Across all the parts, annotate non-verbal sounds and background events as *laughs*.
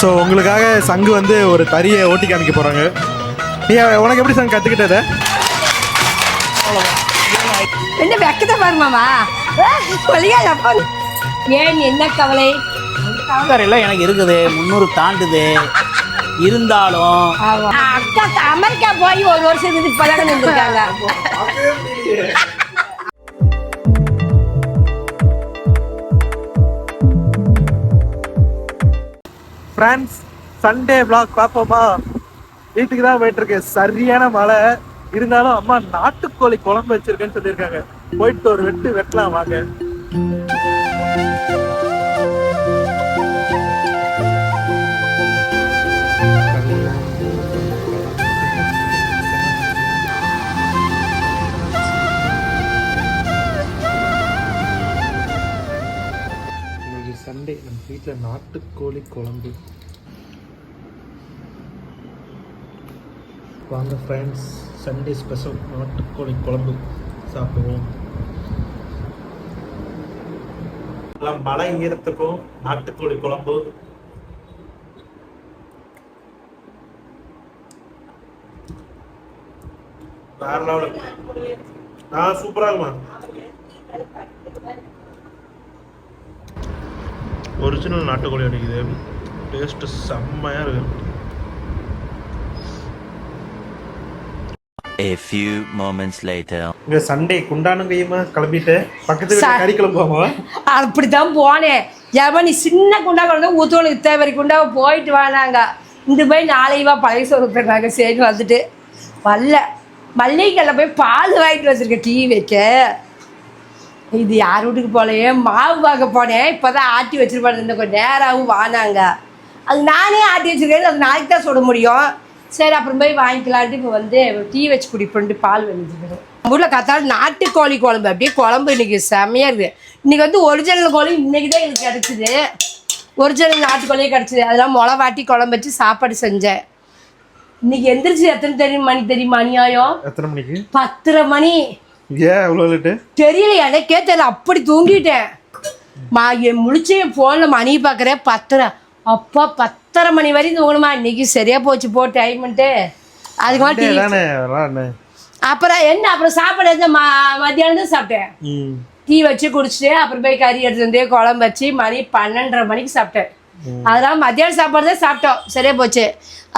So உங்களுக்காக சங்கு வந்து ஒரு தறியை ஓட்டி காமிக்க போகிறாங்க நீ உனக்கு எப்படி சங்கு கற்றுக்கிட்டத என்ன வெக்கத்தை பாரு மாமா. கொலியா அப்பா. ஏன் என்ன கவலை? எல்லாம் எனக்கு இருக்குது. முந்நூறு தாண்டுது. இருந்தாலும். அக்கா அமெரிக்கா போய் ஒரு வருஷம் இப்பதான் நின்றுருக்காங்க ஃப்ரெண்ட்ஸ் சண்டே பிளாக் பார்ப்போமா? வீட்டுக்கு தான் போயிட்டுருக்கு. சரியான மழை. இருந்தாலும் அம்மா நாட்டுக்கோழி குழம்பு வச்சிருக்கேன்னு சொல்லியிருக்காங்க. போயிட்டு ஒரு வெட்டு வெட்டலாம் வாங்க. வீட்டில் நாட்டுக்கோழி குழம்பு. வாங்க ஃப்ரெண்ட்ஸ் சண்டே ஸ்பெஷல் நாட்டுக்கோழி குழம்பு. சாப்பிடுவோம். எல்லாம் மழை ஈரத்துக்கும் நாட்டுக்கோழி குழம்பு. வேற லெவல். ஆ சூப்பரா இருக்குமா? ஒரிஜினல் நாட்டுக்கோழி அடிக்குது. டேஸ்ட் செம்மையா இருக்கு. A few moments later. இங்க சண்டே குண்டானும் கையுமா கிளம்பிட்டு பக்கத்து வீட்டுல கறி கிளம்புவாமா அப்படித்தான் போனேன் ஏமா நீ சின்ன குண்டா கொண்டு ஊத்தோளுக்கு தேவரி குண்டா போயிட்டு வானாங்க இந்த போய் நாளைக்கு வா பழைய சோறு ஊத்துறாங்க சரி வந்துட்டு. வரல. மல்லிகைக்கல்ல போய் பால் வாங்கிட்டு வச்சிருக்கேன் டீ வைக்க. இது யார் வீட்டுக்கு போகலையே மாவு வாங்க போனேன். இப்போ தான் ஆட்டி வச்சிருப்பாங்க. இந்த கொஞ்சம் நேராகவும் வானாங்க. அது நானே ஆட்டி வச்சிருக்கேன். அது நாளைக்கு தான் சுட முடியும். சரி அப்புறம் போய் வாங்கிக்கலான்ட்டு இப்போ வந்து டீ வச்சு குடிப்பேன்ட்டு பால் வந்துருக்கேன் ஊரில் கத்தாலும் நாட்டுக்கோழி குழம்பு. அப்படியே குழம்பு இன்னைக்கு செம்மையாக இருக்குது இன்னைக்கு வந்து ஒரிஜினல் கோழி இன்னைக்கு தான் எனக்கு கிடச்சிது. ஒரிஜினல் நாட்டுக்கோழியே கிடச்சிது. அதெல்லாம் முளை வாட்டி குழம்பு வச்சு சாப்பாடு செஞ்சேன். இன்னைக்கு எந்திரிச்சு எத்தனை தெரியும்? மணி தெரியுமா? அநியாயம்? எத்தனை மணிக்கு? பத்தரை மணி. ஏன் அவ்வளோ லேட்டு தெரியல எனக்கே தெரியல அப்படி தூங்கிட்டேன். மா என் முழிச்சு என் ஃபோனில் மணி பார்க்குறேன் பத்தரை. அப்பா பத்தரை மணி வரையும் தூங்கணுமா? இன்னைக்கு சரியா போச்சு போ டைம்ன்ட்டு அதுக்கு வரானே அப்புறம் என்ன அப்புறம் சாப்பாடு எடுத்து ம மத்தியானம் தான் சாப்பிட்டேன். டீ வச்சு குடிச்சிட்டு அப்புறம் போய் கறி எடுத்துட்டு வந்து குழம்பு வச்சு மணி பன்னெண்டரை மணிக்கு சாப்பிட்டேன். அதெல்லாம் மத்தியானம் சாப்பாடு தான் சாப்பிட்டோம். சரியா போச்சு.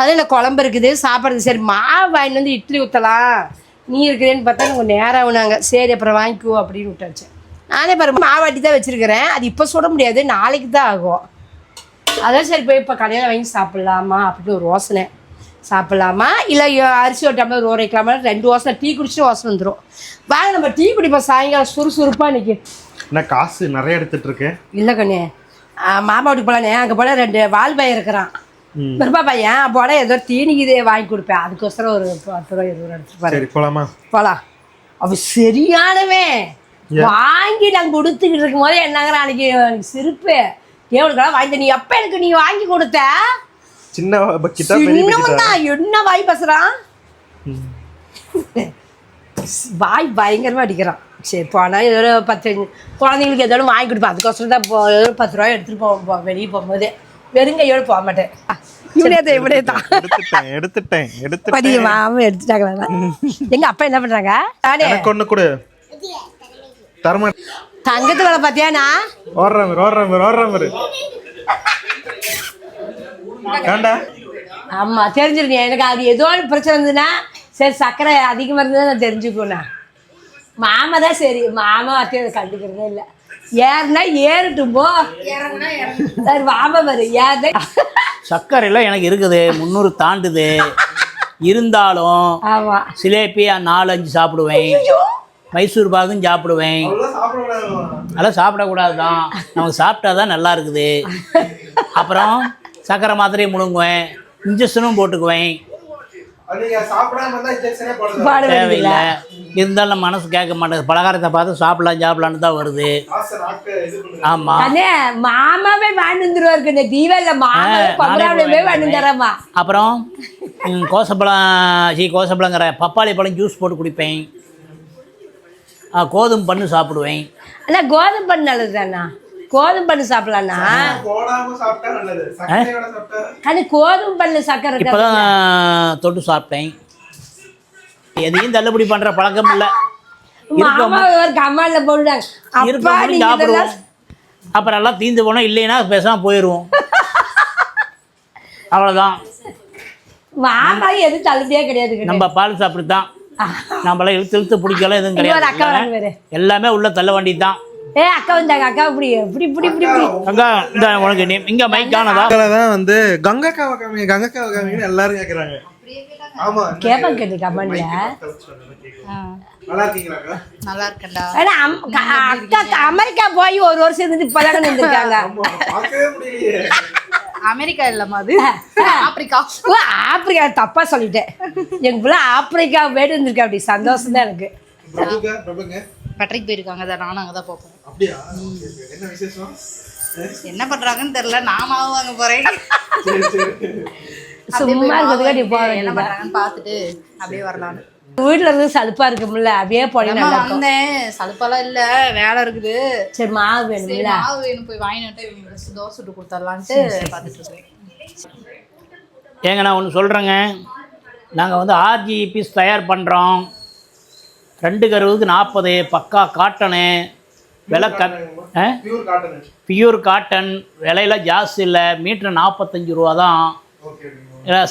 அது இல்லை குழம்பு இருக்குது? சாப்பிட்றது சரி மாவு வாங்கிட்டு வந்து இட்லி ஊற்றலாம் நீ இருக்கிறேன்னு பார்த்தா கொஞ்சம் நேரம் ஆகுனாங்க சரி அப்புறம் வாங்கிக்குவோம் அப்படின்னு விட்டாச்சு. நானே பாரு மாவாட்டி தான் வச்சுருக்கிறேன். அது இப்போ சுட முடியாது நாளைக்கு தான் ஆகும். அதான் சரி போய் இப்போ கடையில் வாங்கி சாப்பிட்லாமா அப்படின்னு ஒரு யோசனை. சாப்பிட்லாமா? இல்லை அரிசி ஒரு டம்ளர் ஊற வைக்கலாமா? ரெண்டு வாசனை டீ குடிச்சிட்டு வாசனை வந்துடும் வாங்க நம்ம டீ குடிப்போம். சாயங்காலம் சுறுசுறுப்பாக என்ன காசு நிறைய எடுத்துட்டு இருக்கேன். இல்லை கண்ணே. மாமா வீட்டுக்கு போகலானே அங்கே போல ரெண்டு வால் பையன் இருக்கிறான். பெருப்பா பையன் போல ஏதோ தீனிக்கு வாங்கி கொடுப்பேன். அதுக்கோசரம் ஒரு பத்து ரூபா இருபது ரூபா எடுத்துட்டு போலாமா? போலாம் அவ சரியானவன் வாங்கி நான் கொடுத்துக்கிட்டு இருக்கும் போதே என்னங்கிற அன்னைக்கு எனக்கு சிரிப்பு. கேவலுக்கெல்லாம் வாங்கி நீ எப்போ எனக்கு நீ வாங்கி கொடுத்த? சின்ன பக்கிட்டா தான் என்ன வாய் பேசுறான் வாய் பயங்கரமா அடிக்கிறான். சரி போனா ஏதோ பத்து குழந்தைங்களுக்கு ஏதோ வாங்கி கொடுப்பேன். அதுக்கோசரம் தான் பத்து ரூபாய் எடுத்துட்டு போவோம் வெளியே போகும்போது. வெறுங்கையோடு போக மாட்டேன். இவனே தான் இவனே தான். எடுத்துட்டேன் எடுத்துட்டேன் எடுத்துட்டேன். படிய மாமா எடுத்துட்டாங்களா எங்க அப்பா என்ன பண்றாங்க? நானே. எனக்கு ஒண்ணு கொடு. தரமா தங்கத்து வேலை பார்த்தியாண்ணா ஓடுற மாதிரி ஓடுற மாதிரி ஓடுற மாதிரி ஏண்டா? ஆமா தெரிஞ்சிருக்கேன் எனக்கு அது ஏதோ பிரச்சனை இருந்ததுன்னா சரி சர்க்கரை அதிகமாக இருந்ததுன்னா நான் தெரிஞ்சுக்குவேண்ணா மாமா தான் சரி மாமா அத்தையும் அதை கண்டுக்கிறதே இல்லை. ஏறுனா ஏறட்டும் போ சரி மாமா வரு சர்க்கரைலாம் எனக்கு இருக்குது. முந்நூறு தாண்டுது. இருந்தாலும் ஆமா. சிலேபி நாலு அஞ்சு சாப்பிடுவேன். மைசூர் பாகும் சாப்பிடுவேன். அதெல்லாம் சாப்பிடக்கூடாது. தான் நமக்கு சாப்பிட்டா தான் நல்லா இருக்குது. அப்புறம் சர்க்கரை மாத்திரையும் முழுங்குவேன். இன்ஜெக்ஷனும் போட்டுக்குவேன். தேவையில்லை. இருந்தாலும் மனசு கேட்க மாட்டேங்குது. பலகாரத்தை பார்த்து சாப்பிடலாம் சாப்பிடலான்னு தான் வருது. அண்ணே மாமாவே வாங்கி வந்துருவாருக்கு இந்த தீபாவளியில மாமாவே தரமா அப்புறம் கோசப்பழம் சீ கோசப்பழங்கிற பப்பாளி பழம் ஜூஸ் போட்டு குடிப்பேன். ஆ, கோதுமை பண்ணு சாப்பிடுவேன். அண்ணா கோதுமை பண்ண நல்லது தானா கோதுமை பண்ணு சாப்பிடலாம்னா? அது கோதுமை பண்ணு சக்கரை தொட்டு சாப்பிட்டேன். எதையும் தள்ளுபடி பண்ணுற பழக்கம் இல்லை. கம்மால போடுறாங்க அப்பா சாப்பிடுவோம். அப்புறம் எல்லாம் தீந்து போனோம் இல்லைன்னா பேசாமல் போயிடுவோம் *laughs* அவ்வளோதான் மாமா எதுவும் தள்ளுபடியே கிடையாது. நம்ம பால் சாப்பிட்டு தான் நம்மளாம் இழுத்து இழுத்து பிடிக்கலாம் எதுவும் கிடையாது. எல்லாமே உள்ள தள்ள வண்டி தான் ஏ அக்கா வந்தாங்க அக்கா இப்படி இப்படி இப்படி இப்படி அக்கா இந்த உனக்கு நீ இங்கே மைக் காணதா? தான் வந்து கங்கக்காவை காமிங்க கங்கக்காவை காமிங்கன்னு எல்லாரும் கேக்குறாங்க. ஆமா கேட்பாங்க கேட்டு கமெண்ட்ல. நல்லா நல்லா அக்கா? அமெரிக்கா போய் ஒரு வருஷம் இருந்துட்டு இப்பதானே பார்க்கவே முடியலையே. அமெரிக்கா இல்லம்மா அது. ஆப்பிரிக்கா. ஓ, ஆப்பிரிக்கா தப்பா சொல்லிட்டேன். எங்க பிள்ளை ஆப்பிரிக்கா போயிட்டு இருந்திருக்கு அப்படி சந்தோஷம் தான் எனக்கு பட்டறைக்கு போயிருக்காங்க தான் நானும் அங்கே தான் பார்ப்போம் அப்படியா. என்ன விசேஷம்? என்ன பண்றாங்கன்னு தெரியல நான் மாவு வாங்க சரி சும்மா இருக்கிறதுக்கு நீ போக என்ன வேண்டியது பண்றாங்கன்னு பார்த்துட்டு அப்படியே வரலான்னு வீட்டுல இருந்து சலுப்பா இருக்கும்ல அப்படியே போனீங்க வந்தேன். சலுப்பெல்லாம் இல்ல வேலை இருக்குது. சரி மாவு சரி வேணும்ல மாவு வேணும் போய் வாங்கிட்டு இவங்களுக்கு தோசை சுட்டு கொடுத்துடலான்ட்டு பார்த்துட்டு இருக்கேன். ஏங்க நான் ஒன்று சொல்கிறேங்க நாங்கள் வந்து ஆர்ஜி பீஸ் தயார் பண்ணுறோம் ரெண்டு கருவுக்கு நாற்பது பக்கா காட்டனு விலை கம் பியூர் காட்டன் பியூர் காட்டன் விலையில ஜாஸ்தி இல்லை மீட்ரு நாற்பத்தஞ்சு ரூபா தான். ஓகே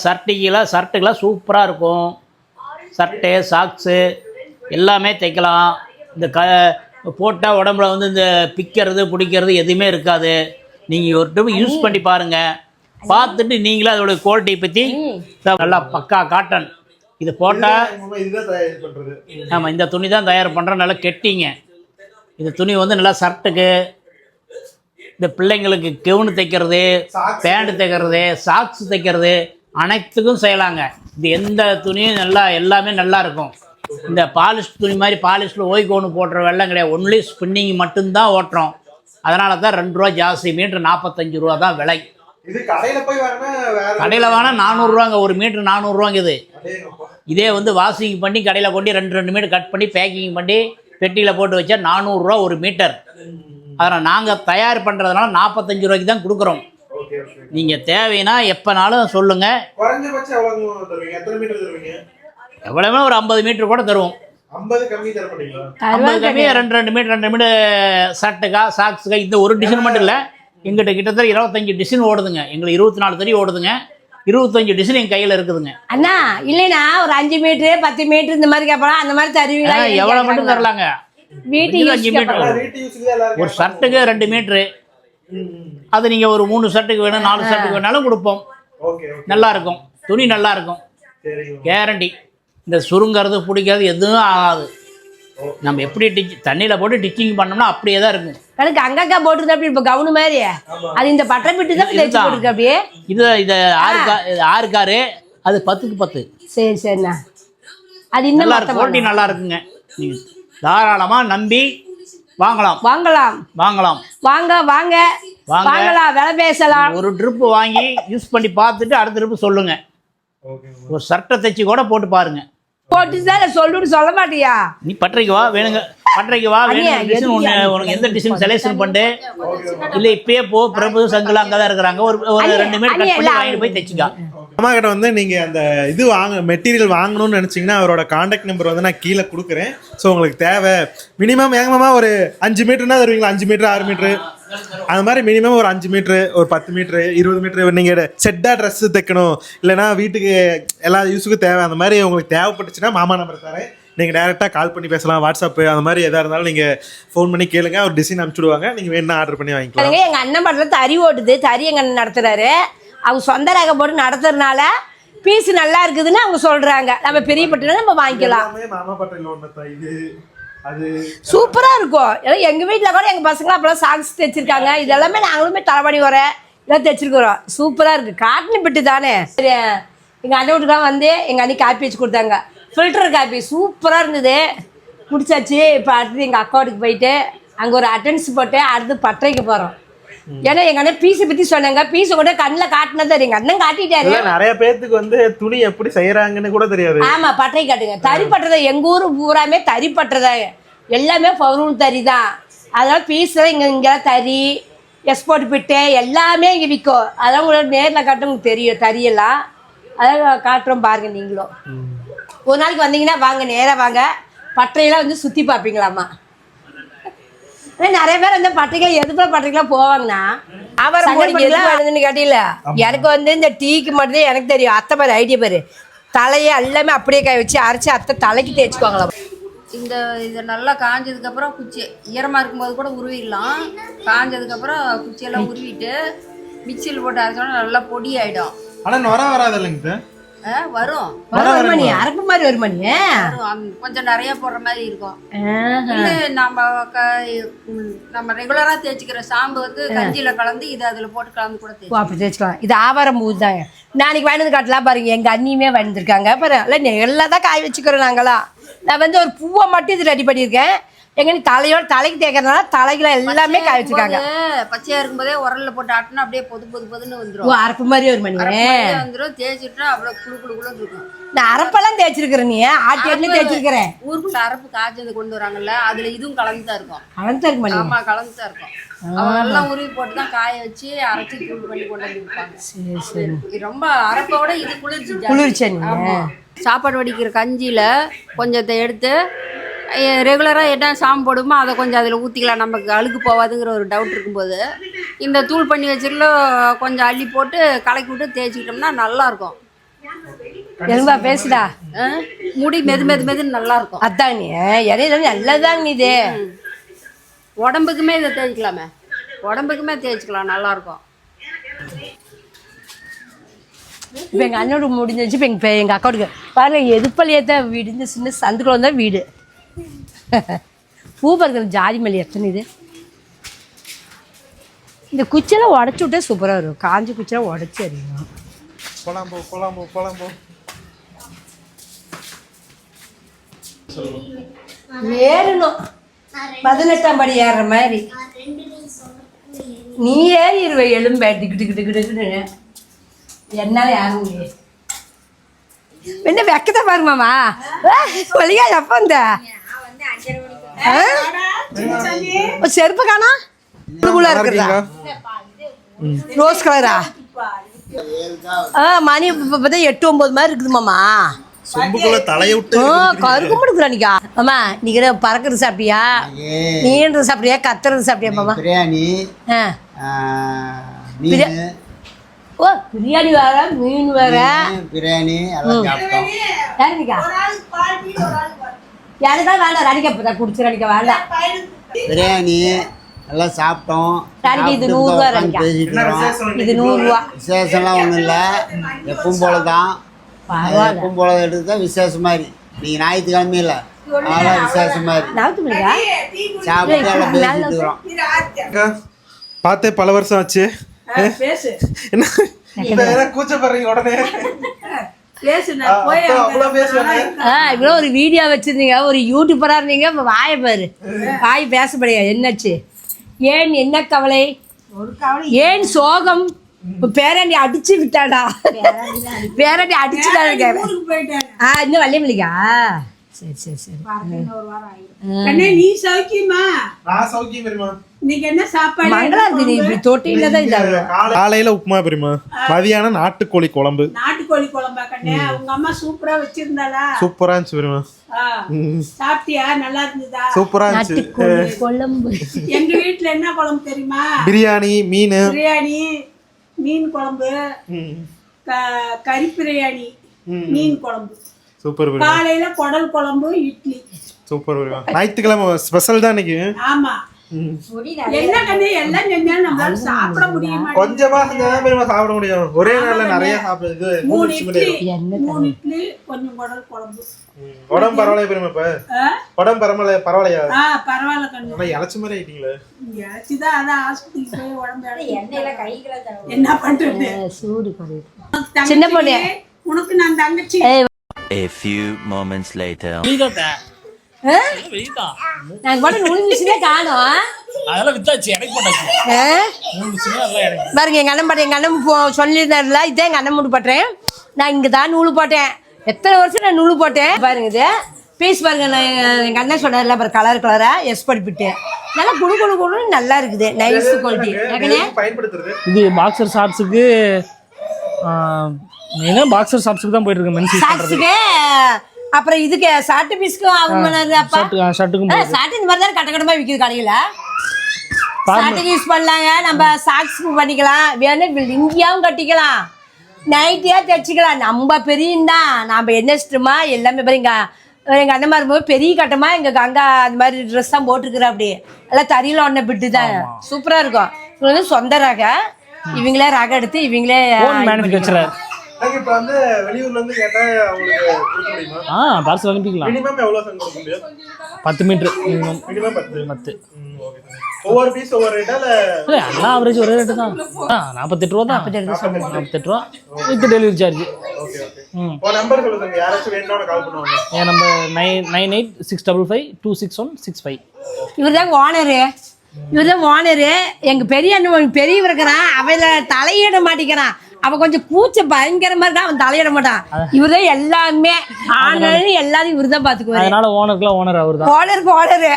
சர்ட்டுக்கெல்லாம் சர்ட்டுக்கெல்லாம் சூப்பராக இருக்கும். சர்ட்டு சாக்ஸு எல்லாமே தைக்கலாம். இந்த க போட்டால் உடம்புல வந்து இந்த பிக்கிறது பிடிக்கிறது எதுவுமே இருக்காது. நீங்கள் ஒரு டைம் யூஸ் பண்ணி பாருங்கள் பார்த்துட்டு நீங்களே அதோட குவாலிட்டியை பற்றி நல்லா பக்கா காட்டன் இது போட்டால் ஆமாம் இந்த துணி தான் தயார் பண்ணுறோம் நல்லா கெட்டிங்க. இந்த துணி வந்து நல்லா ஷர்ட்டுக்கு இந்த பிள்ளைங்களுக்கு கெவுனு தைக்கிறது பேண்ட் தைக்கிறது சாக்ஸ் தைக்கிறது அனைத்துக்கும் செய்யலாங்க. இது எந்த துணியும் நல்லா எல்லாமே நல்லா இருக்கும். இந்த பாலிஷ் துணி மாதிரி பாலிஷில் ஓய்கோனு போடுற வெள்ளம் கிடையாது. ஒன்லி ஸ்பின்னிங் மட்டும்தான் ஓட்டுறோம். அதனால தான் ரெண்டு ரூபா ஜாஸ்தி மீட்ரு நாற்பத்தஞ்சு ரூபா தான் விலை. இது கடையில போய் வாங்கினா கடையில் வேணால் நானூறுரூவாங்க ஒரு மீட்ரு நானூறுரூவாங்க இது. இதே வந்து வாஷிங் பண்ணி கடையில் கொண்டு ரெண்டு ரெண்டு மீட்டர் கட் பண்ணி பேக்கிங் பண்ணி பெட்டியில் போட்டு வச்சா நானூறுரூவா ஒரு மீட்டர். அதனால் நாங்கள் தயார் பண்ணுறதுனால நாற்பத்தஞ்சு ரூபாய்க்கு தான் கொடுக்குறோம். நீங்கள் தேவைன்னா எப்போனாலும் சொல்லுங்கள் எவ்வளவுமே ஒரு ஐம்பது மீட்டர் கூட தருவோம். ஐம்பது கம்மி ரெண்டு ரெண்டு மீட்டர் ரெண்டு மீட்டர் ஷர்ட்டுக்கா சாக்ஸுக்கா இந்த ஒரு டிசைன் மட்டும் இல்லை. எங்கிட்ட கிட்டத்தட்ட இருபத்தஞ்சி டிசைன் ஓடுதுங்க. எங்களுக்கு இருபத்தி நாலு தறி ஓடுதுங்க. இருபத்தஞ்சு டிசைன் என் கையில் இருக்குதுங்க. அண்ணா இல்லைண்ணா ஒரு அஞ்சு மீட்ரு பத்து மீட்ரு இந்த மாதிரி கேட்பலாம் அந்த மாதிரி தருவீங்களா? எவ்வளோ மட்டும் தரலாங்க. வீட்டு இது யூஸ் அஞ்சு எல்லாரும் ஒரு ஷர்ட்டுக்கு ரெண்டு மீட்ரு அது நீங்கள் ஒரு மூணு ஷர்ட்டுக்கு வேணும் நாலு ஷர்ட்டுக்கு வேணாலும் கொடுப்போம். Okay okay. நல்லா இருக்கும். துணி நல்லா இருக்கும். கேரண்டி இந்த சுருங்கிறது பிடிக்கிறது எதுவும் ஆகாது. நம்ம எப்படி டிச் தண்ணியில் போட்டு டிச்சிங் பண்ணோம்னா அப்படியே தான் இருக்கும். எனக்கு அங்கக்கா போட்டுருந்தா அப்படி இப்போ கவுனு மாதிரி. அது இந்த பட்டை பிட்டு தான் தைச்சு இதுதான். போட்டுருக்கு அப்படியே. இது இது ஆறு ஆறு காரு அது பத்துக்கு பத்து. சரி சரிண்ணா. அது இன்னும் நல்லா இருக்கும். குவாலிட்டி நல்லா இருக்குங்க. நீங்கள் தாராளமாக நம்பி வாங்கலாம். வாங்கலாம். வாங்கலாம். வாங்க வாங்க. வாங்க. வாங்கலாம். விலை பேசலாம். ஒரு ட்ரிப்பு வாங்கி யூஸ் பண்ணி பார்த்துட்டு அடுத்த ட்ரிப்பு சொல்லுங்கள் ஓகே ஒரு சட்டை தைச்சி கூட போட்டு பாருங்க. போட்டு தான் சொல்லுன்னு சொல்ல மாட்டியா? நீ பட்டறைக்கு வா வேணுங்க. பட்டறைக்கு வா வேணும் உனக்கு எந்த டிசைன் செலெக்ஷன் பண்ணு இல்லை இப்பயே போ பிரபு சங்கில் அங்கே தான் இருக்கிறாங்க ஒரு ஒரு ரெண்டு மீட்டர் கட் பண்ணி வாங்கிட்டு போய் தைச்சிக்கா. அம்மா கிட்ட வந்து நீங்கள் அந்த இது வாங்க மெட்டீரியல் வாங்கணும்னு நினச்சிங்கன்னா அவரோட காண்டாக்ட் நம்பர் வந்து நான் கீழே கொடுக்குறேன். ஸோ உங்களுக்கு தேவை. மினிமம் ஏங்கம்மா ஒரு அஞ்சு மீட்டர்னா தருவீங்களா? அஞ்சு மீட்டர் ஆறு மீட்ரு அது மாதிரி மினிமம் ஒரு அஞ்சு மீட்ரு ஒரு பத்து மீட்ரு இருபது மீட்ரு நீங்கள் செட்டாக ட்ரெஸ்ஸு தைக்கணும். இல்லைனா வீட்டுக்கு எல்லா யூஸுக்கும் தேவை. அந்த மாதிரி உங்களுக்கு தேவைப்பட்டுச்சுன்னா மாமா நம்பர் தரேன். நீங்கள் டேரெக்டாக கால் பண்ணி பேசலாம். வாட்ஸ்அப்பு அந்த மாதிரி எதாக இருந்தாலும் நீங்கள் ஃபோன் பண்ணி கேளுங்க. ஒரு டிசைன் அனுப்பிச்சுடுவாங்க நீங்கள் வேணும்னா ஆர்டர் பண்ணி வாங்கிக்கலாம். அதுங்க எங்க அண்ணன் படத்துல தறி ஓட்டுது. தறி எங்க அண்ணன் நடத்துறாரு. அவங்க சொந்த ரக போட்டு நடத்துறதுனால பீஸ் நல்லா இருக்குதுன்னு அவங்க சொல்றாங்க. நம்ம பெரிய பட்டினா நம்ம வாங்கிக்கலாம். மாமா பட்டையில் ஒன்று இது அது இருக்கும். ஏன்னா எங்கள் வீட்டில் கூட எங்கள் பசங்களாம் அப்போலாம் சாக்ஸ் தைச்சிருக்காங்க இதெல்லாமே நாங்களுமே தலைவணி வர இதெல்லாம் தைச்சிருக்கிறோம் சூப்பராக இருக்குது காட்டன் பெட்டு தானே. சரி, எங்கள் அண்ணன் வீட்டுக்கு வந்து எங்கள் அண்ணி காப்பி வச்சு கொடுத்தாங்க. ஃபில்டர் காப்பி சூப்பராக இருந்தது. முடிச்சாச்சு. இப்போ அடுத்து எங்கள் அக்கா வீட்டுக்கு போயிட்டு அங்கே ஒரு அட்டன்ஸ் போட்டு அடுத்து பட்டறைக்கு போகிறோம் ஏன்னா எங்க அண்ணன் பீஸை பத்தி சொன்னாங்க. பீஸை கூட கண்ணில் காட்டினது எங்க அண்ணன் காட்டிட்டாரு. நிறைய பேர்த்துக்கு வந்து துணி எப்படி செய்யறாங்கன்னு கூட தெரியாது. ஆமா பட்டறை காட்டுங்க. தறி பட்டறை எங்க ஊர் பூராமே தறி பட்டறை எல்லாமே பவுன் தறி தான். அதனால பீஸ் இங்க இங்கெல்லாம் தறி எக்ஸ்போர்ட் பிட்டு எல்லாமே இங்கே விற்கும். அதான் உங்களுக்கு நேரில் காட்ட உங்களுக்கு தெரியும். தெரியலாம் அதான் காட்டுறோம் பாருங்க நீங்களும். ஒரு நாளைக்கு வந்தீங்கன்னா வாங்க நேராக வாங்க. பட்டறையெல்லாம் வந்து சுற்றி பார்ப்பீங்களாம்மா. நிறைய பேர் வந்து பட்டறைகள் எதுக்குள்ள பட்டறைக்கெல்லாம் போவாங்கண்ணா அவர் எதுன்னு கேட்டீங்கள எனக்கு வந்து இந்த டீக்கு மட்டும்தான் எனக்கு தெரியும். அத்தை பேர் ஐடியா பேர். தலையை எல்லாமே அப்படியே கை வச்சு அரைச்சி அத்தை தலைக்கு தேய்ச்சிக்குவாங்களாம். இந்த இது நல்லா காஞ்சதுக்கப்புறம் குச்சி ஈரமாக இருக்கும்போது கூட உருவிடலாம். காஞ்சதுக்கப்புறம் குச்சியெல்லாம் உருவிட்டு மிக்சியில் போட்டு அரைச்சோன்னா நல்லா பொடி ஆகிடும் ஆனா நுர வராது இல்லைங்க வரும். ஒரு மணி அரப்பு மாதிரி ஒரு மணி வரும். கொஞ்சம் நிறைய போடுற மாதிரி இருக்கும். இல்லை நம்ம நம்ம ரெகுலராக தேய்ச்சிக்கிற சாம்பு வந்து கஞ்சியில் கலந்து இதை அதில் போட்டு கலந்து கூட தேய்ச்சி அப்படி தேய்ச்சிக்கலாம். இது ஆவாரம் பூ தாங்க நாளைக்கு வாங்கினது காட்டலாம் பாருங்க எங்கள் அண்ணியுமே வந்திருக்காங்க பாரு இல்லை எல்லாம் தான் காய வச்சுக்கிறோம் நாங்களாம். நான் வந்து ஒரு பூவை மட்டும் இது ரெடி பண்ணியிருக்கேன். எங்க நீ தலையோட தலைக்கு தேய்க்கறதுனால தலைகளை எல்லாமே காய வச்சிருக்காங்க பச்சையாக இருக்கும்போதே உரல்ல போட்டு ஆட்டினா அப்படியே பொது பொது பொதுன்னு வந்துடும் அரப்பு மாதிரி ஒரு மணி வந்துடும் தேய்ச்சிட்டா அவ்வளோ குழு குழு குழுன்னு இருக்கும். நான் அரப்பெல்லாம் தேய்ச்சிருக்கிறேன் நீ ஆட்டி எண்ணெய் தேய்ச்சிருக்கிறேன் ஊருக்குள்ள அரப்பு காய்ச்சது கொண்டு வராங்கல்ல அதுல இதுவும் கலந்து தான் இருக்கும். கலந்து இருக்கு மணி. ஆமா கலந்து தான் இருக்கும் அவெல்லாம் உருவி போட்டு தான் காய வச்சு அரைச்சி தூள் பண்ணி கொண்டு வந்து விற்பாங்க சரி சரி. ரொம்ப அரப்போட இது குளிர்ச்சி. குளிர்ச்சி. சாப்பாடு வடிக்கிற கஞ்சியில கொஞ்சத்தை எடுத்து ரெகுலராக என்ன சாம்பு போடுமோ அதை கொஞ்சம் அதில் ஊற்றிக்கலாம் நமக்கு அழுக்கு போகாதுங்கிற ஒரு டவுட் இருக்கும்போது. இந்த தூள் பண்ணி வச்சிருக்கல கொஞ்சம் அள்ளி போட்டு கலக்கி விட்டு தேய்ச்சிக்கிட்டோம்னா நல்லா இருக்கும் எலும்பா பேசுடா? முடி மெது மெது மெதுன்னு நல்லா இருக்கும் அதான் நீ இடையில நல்லதாங்க நீ இது. உடம்புக்குமே இதை தேய்க்கலாமே உடம்புக்குமே தேய்ச்சிக்கலாம் நல்லா இருக்கும் இப்போ எங்கள் அண்ணோட முடிஞ்சிச்சு இப்போ எங்கள் எங்கள் அக்காவுக்கு பாருங்க எதுப்பள்ளியே தான் வீடு இந்த சின்ன சந்துக்குள்ள தான் வீடு. *laughs* பூ பறிக்கிற ஜாதி மல்லி எத்தனை இது? இந்த குச்சியெல்லாம் உடச்சி விட்டா சூப்பராக வரும் காஞ்ச குச்சியெல்லாம் உடச்சி அறியும் போலாம் போ போலாம் போ போலாம் போ ஏறணும். பதினெட்டாம் படி ஏறுற மாதிரி. நீ ஏறி இருவ எலும்பை டிக்கு டிக்கு டிக்கு டிக்குன்னு என்னால ஏற முடியாது. என்ன வெக்கத்தை பாருமாமா வழியா எப்ப? ஒரு செருப்பு காணா? புழுகுலா இருக்கிறதா ரோஸ் கலரா ஆ மணி இப்போ பார்த்தா எட்டு ஒம்பது மாதிரி இருக்குது மாமா. சொம்புக்குள்ள தலையை விட்டு கருக்கு முடுக்குறானிக்கா அம்மா நீங்க பறக்கிறது சாப்பிட்டியா? நீன்றது சாப்பிட்டியா? கத்துறது சாப்பிட்டியா மாமா? பிரியாணி. ஆ. ஆ, மீன். ஓ பிரியாணி வேற மீன் வேற. பிரியாணி யாருக்கா வேண்டாம் ரணிக்கா குடிச்சு ரணிக்கா வேண்டாம் பிரியாணி எல்லாம் சாப்பிட்டோம். ராணிக்கா இது நூறுரூவா ரணிக்கா இது நூறுரூவா விசேஷம்லாம் ஒன்றும் இல்லை. எப்பவும் போல தான் எப்பவும் போல எடுத்து தான் விசேஷம் மாதிரி நீங்கள் ஞாயிற்றுக்கிழமை இல்லை அதெல்லாம் விசேஷம் மாதிரி சாப்பிட்டு எல்லாம் பேசிட்டு இருக்கிறோம். அக்கா, பார்த்தே பல வருஷம் ஆச்சு. என்ன? கூச்சப்படுறீங்க உடனே? இவ்வளோ ஒரு வீடியோ வச்சிருந்தீங்க. ஒரு யூடியூபராக இருந்தீங்க. இப்போ வாயை பாரு. வாய் பேசப்படையா? என்னாச்சு? ஏன் என்ன கவலை? ஏன் சோகம்? பேராண்டி அடிச்சு விட்டாடா? பேராண்டி அடிச்சுட்டாங்க ஆ இன்னும் வள்ளியமல்லிக்கா சரி சரி சரி. கண்ணே நீ சௌக்கியமா? நான் சௌக்கியம் காலையில உப்புமா பெரியமா மதியானம் நாட்டுக்கோழி குழம்பு. நாட்டுக்கோழி குழம்பா கண்ணே? உங்க அம்மா சூப்பரா வச்சிருந்தாளா? சூப்பரா இருந்துச்சு பெரியமா ஆ. சாப்பிட்டியா? நல்லா இருந்ததா? சூப்பரா இருந்துச்சு. நாட்டுக்கோழி குழம்பு. எங்க வீட்டுல என்ன குழம்பு தெரியுமா? பிரியாணி மீன். பிரியாணி மீன் குழம்பு க- கறி பிரியாணி மீன் குழம்பு. சூப்பர் பெரியமா காலையில குடல் குழம்பு இட்லி. சூப்பர் பெரியமா ஞாயிற்றுக்கிழமை ஸ்பெஷல் தான் இன்னைக்கு. ஆமா. என்ன கண்ணே எல்லாம் செஞ்சாலும் நம்மளால சாப்பிட முடிய மாட்டேங்குது கொஞ்சமா செஞ்சாதான் பெரியமா சாப்பிட முடியும். ஒரே நாள்ல நிறைய சாப்பிட இது மூணு மூணு இட்லி. என்ன மூணு இட்லி கொஞ்சம் குடல் குழம்பு. ம். உடம்பு பரவாயில்ல இப்ப? ஆ? உடம்பு பரவாயில்ல பரவாயில்லையா? பரவாயில்ல கண்ணு. ஆனா இழைச்ச மாதிரி ஆயிட்டீங்களே. இழைச்சிதான் அதான் போய் உடம்பு என்ன பண்றது? சூடு குறையுது. தங்கச்சி, சின்ன பொண்ணு. உனக்கு நான் தங்கச்சி. A few moments later. நாங்கள் பாட்டு நூல் மிஷினே காணோம் அதெல்லாம் வித்தாச்சு எனக்கு போட்டாச்சு பாருங்க அண்ணன் பாட்டு எங்கள் அண்ணன் போ சொல்லியிருந்தாருல இதே அண்ணன் மூடு போட்டேன் நான் இங்கே தான் நூல் போட்டேன் எத்தனை வருஷம் நான் நூல் போட்டேன் பாருங்க இது பீஸ் பாருங்க நான் எங்கள் அண்ணன் சொன்னார்ல அப்புறம் கலர் கலராக எஸ் படிப்பிட்டு நல்லா குழு குழு குழுன்னு நல்லா இருக்குது நைஸ் குவாலிட்டி ஏற்கனவே பயன்படுத்துறது இது பாக்ஸர் ஷார்ட்ஸுக்கு மெயினாக பாக்ஸர் ஷார்ட்ஸுக்கு தான் போயிட்டு இருக்கு மென்ஸ் சாக்ஸுக்கு அப்புறம் இதுக்கு ஷர்ட் பீஸ்க்கும் அவங்க அப்பா ஷர்ட்டு ஷர்ட்டுக்கும் ஷர்ட் இந்த மாதிரி தான் கட்ட கட்டமாக விற்கிது கடையில் ஷர்ட்டுக்கு யூஸ் பண்ணலாங்க. நம்ம சாக்ஸுக்கு பண்ணிக்கலாம். வேணும் லிங்கியாவும் கட்டிக்கலாம். நைட்டியாக தைச்சிக்கலாம். நம்ம பெரியந்தான் நம்ம என்ன இஷ்டமா? எல்லாமே பாருங்க. எங்கள் அண்ணன் மாதிரி பெரிய கட்டமா எங்கள் கங்கா அந்த மாதிரி ட்ரெஸ் தான் போட்டிருக்குறா அப்படி எல்லாம் தறியில் ஒன்றை பிட்டு தான். சூப்பராக இருக்கும். இவங்க வந்து சொந்த ரக. இவங்களே ரகம் எடுத்து இவங்களே இப்ப வந்து வெளியூர்ல இருந்து கேட்டா அவங்களுக்கு கொடுக்க முடியுமா? ஆ பார்சல் அனுப்பிக்கலாம் மினிமம் எவ்வளவு சங்கம் கொடுக்க முடியும்? பத்து மீட்ரு மினிமம் மினிமம் பத்து. ஒவ்வொரு பீஸ் ஒவ்வொரு ரேட்டா இல்ல இல்லை எல்லாம் ஆவரேஜ் ஒரே ரேட்டு தான். ஆ நாற்பத்தெட்டு ரூபா தான். நாற்பத்தெட்டு ரூபா. With delivery charge okay okay ம். உன் நம்பர் சொல்லுங்க யாராச்சும் வேணும்னா கால் பண்ணுவாங்க. என் number nine nine eight six double five two six one six five இவர் தான் ஓனரு இவர் தான் ஓனரு எங்கள் பெரிய அண்ணன் பெரியவர் இருக்கிறான். அவன் தலையிட மாட்டேங்கிறான். அவன் கொஞ்சம் கூச்ச பயங்கரமா இருக்கான் அவன் தலையிட மாட்டான். இவர் தான் எல்லாமே ஆனாலும் எல்லாரும் இவர் தான் பார்த்துக்குவாரு அதனால ஓனருக்குலாம் ஓனர் அவர் தான் ஓனருக்கு ஓனரு.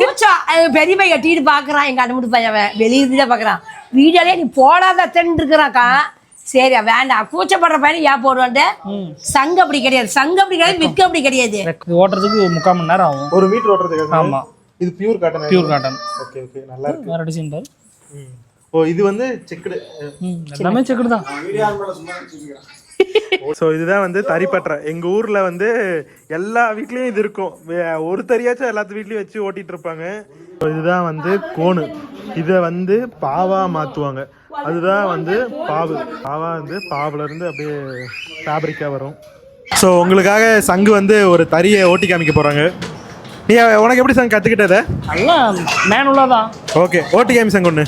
கூச்சம் அது பெரிய பையன் கட்டிட்டு பார்க்குறான் எங்கள் அண்ணன் பையன் அவன் வெளியே இருந்து தான் பார்க்குறான் வீடியோலே நீ போடாத அத்தன்னு இருக்கிறாக்கா. சரி வேண்டாம். கூச்சப்படுற பையனை ஏன் போடுவான்ட்டு? சங்கு அப்படி கிடையாது. சங்கு அப்படி கிடையாது விக்கு அப்படி கிடையாது. ஓட்டுறதுக்கு முக்கால் மணி நேரம் ஆகும். ஒரு மீட்டர் ஓட்டுறதுக்கு ஆமா. இது pure cotton pure cotton okay okay நல்லா இருக்கு. வேற டிசைன் பாரு. ம். ஓ இது வந்து செக்குடு. எல்லாமே செக்குடு தான். *laughs* ஸோ இதுதான் வந்து தறிப்பற்ற எங்க ஊர்ல வந்து எல்லா வீட்லயும் இது இருக்கும். வே- ஒரு தறியாச்சும் எல்லாத்து வீட்லயும் வச்சு ஓட்டிட்டு இருப்பாங்க. இதுதான் வந்து கோணு. இதை வந்து பாவா மாத்துவாங்க. அதுதான் வந்து பாவு. பாவா வந்து பாவுல இருந்து அப்படியே ஃபேப்ரிக்கா வரும். ஸோ உங்களுக்காக சங்கு வந்து ஒரு தறியை ஓட்டி காமிக்க போறாங்க. நீ உனக்கு எப்படி சங்கு கத்துக்கிட்டத நல்லா தான். ஓகே ஓட்டி காமி சங்கு ஒன்று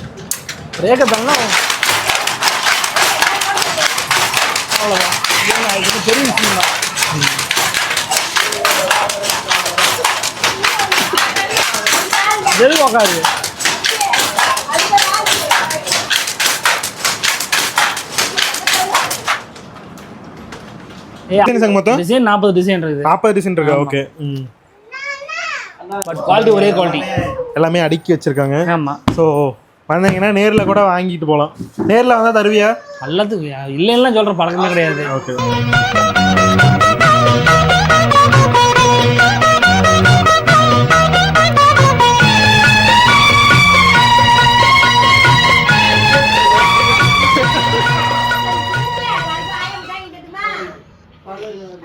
ரேகத்தெல்லாம் அவ்வளோதான் இது பெரிய விஷயம் தான் எதுக்கு உக்காது டிசைன் நாற்பது டிசைன் இருக்குது. நாற்பது டிசைன் இருக்கா ஓகே. பட் குவாலிட்டி ஒரே குவாலிட்டி எல்லாமே அடுக்கி வச்சிருக்காங்க. ஆமாம் ஸோ வந்தீங்கன்னா நேரில் கூட வாங்கிட்டு போகலாம் நேரில் வந்தால் தருவியா? நல்லது. இல்லைன்னா சொல்கிற பழக்கமே கிடையாது. Okay.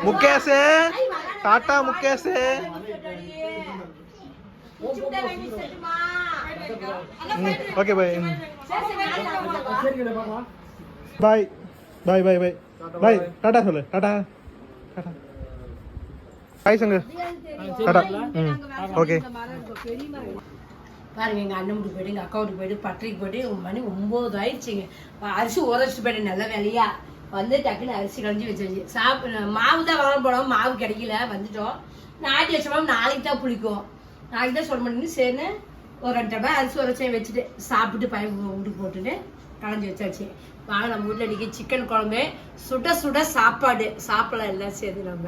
Mukesh tata Mukesh okay bye bye bye bye bye bye tata சொல்லு. டாடா டாடா பாய் சங்கு டாடா ம். ஓகே பாருங்க எங்கள் அண்ணன் வீட்டுக்கு போயிட்டு எங்கள் அக்கா வீட்டுக்கு போயிட்டு பட்டறைக்கு போயிட்டு மணி ஒம்பது ஆயிடுச்சுங்க. அரிசி ஊற வச்சுட்டு போயிட்டேன் நல்ல வேலையா? வந்து டக்குன்னு அரிசி களைஞ்சி வச்சாச்சு. சாப்பிட மாவு தான் வாங்க போனோம் மாவு கிடைக்கல வந்துட்டோம். நாட்டி வச்சோமா நாளைக்கு தான் புளிக்கும். நாளைக்கு தான் சொல்ல மாட்டேங்குது சரின்னு ஒரு ரெண்டு டப்பா அரிசி உரைச்சி வச்சுட்டு சாப்பிட்டு பையன் வீட்டுக்கு போட்டுட்டு களைஞ்சி வச்சாச்சு. வாங்க நம்ம வீட்டில் இன்றைக்கி சிக்கன் குழம்பு. சுட சுட சாப்பாடு. சாப்பிடலாம் எல்லாம் சேர்த்து நம்ம.